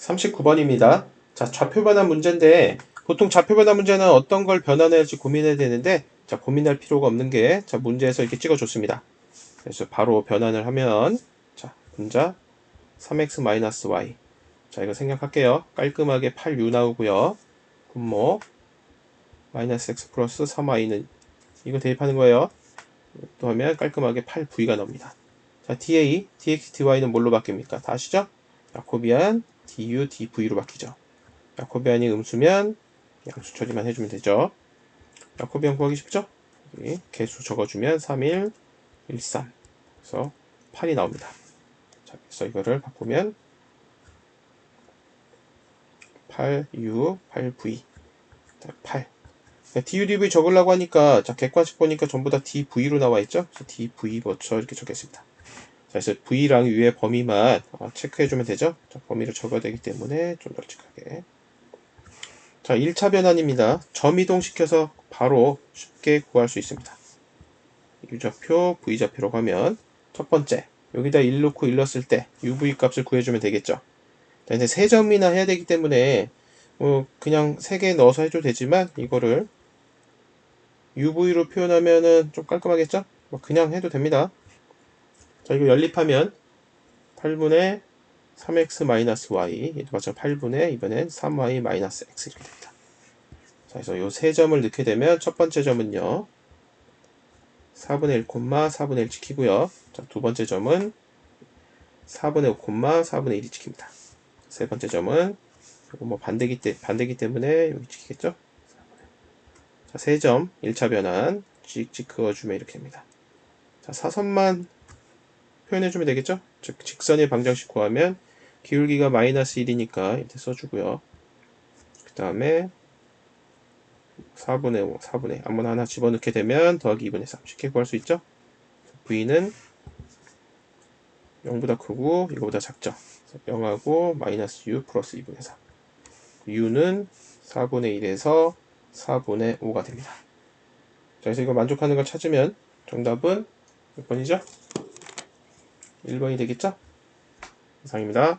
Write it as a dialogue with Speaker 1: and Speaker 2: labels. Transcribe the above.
Speaker 1: 39번입니다. 자, 좌표 변환 문제인데 보통 좌표 변환 문제는 어떤 걸 변환해야 할지 고민해야 되는데 자, 고민할 필요가 없는 게 자, 문제에서 이렇게 찍어 줬습니다. 그래서 바로 변환을 하면 자, 분자 3x-y 자, 이거 생략할게요. 깔끔하게 8u 나오고요. 분모 x 플러스 3y는 이거 대입하는 거예요. 또 하면 깔끔하게 8v가 나옵니다. 자, dA, dx, dy는 뭘로 바뀝니까? 다 아시죠? 야코비안 du, dv로 바뀌죠. 야코비안이 음수면 양수 처리만 해주면 되죠. 야코비안 구하기 쉽죠? 여기 개수 적어주면 3, 1, 1, 3 그래서 8이 나옵니다. 자, 그래서 이거를 바꾸면 8u, 8v 8 du, dv 적으려고 하니까 자 객관식 보니까 전부 다 dv로 나와 있죠? dv 버쳐 이렇게 적겠습니다. 자, 그래서 V랑 U의 범위만 어, 체크해주면 되죠. 자, 범위를 적어야 되기 때문에 좀 널찍하게. 자, 1차 변환입니다. 점 이동시켜서 바로 쉽게 구할 수 있습니다. U좌표, V좌표로 가면 첫 번째, 여기다 1 넣고 1 넣었을 때 UV 값을 구해주면 되겠죠. 자, 이제 세 점이나 해야 되기 때문에 뭐 그냥 세 개 넣어서 해도 되지만 이거를 UV로 표현하면은 좀 깔끔하겠죠? 뭐 그냥 해도 됩니다. 자, 이거 연립하면 8분의 3x-y, 얘도 마찬 8분의 이번엔 3y-x 이렇게 됩니다. 자, 그래서 이세 점을 넣게 되면 첫 번째 점은요. 4분의 1, 4분의 1 지키고요. 자, 두 번째 점은 4분의 5, 4분의 1이 지킵니다. 세 번째 점은 이거 뭐 반대기 때 반대기 때문에 여기 지키겠죠? 자, 세 점, 1차 변환 찍찍 그어주면 이렇게 됩니다. 자, 사선만 표현해주면 되겠죠? 즉, 직선의 방정식 구하면 기울기가 마이너스 1이니까 이렇게 써주고요. 그 다음에 4분의 5, 4분의 아무나 하나 집어넣게 되면 더하기 2분의 3 쉽게 구할 수 있죠? v는 0보다 크고 이거보다 작죠? 0하고 마이너스 u 플러스 2분의 3 u는 4분의 1에서 4분의 5가 됩니다. 자, 그래서 이거 만족하는 걸 찾으면 정답은 몇 번이죠? 1번이 되겠죠? 이상입니다.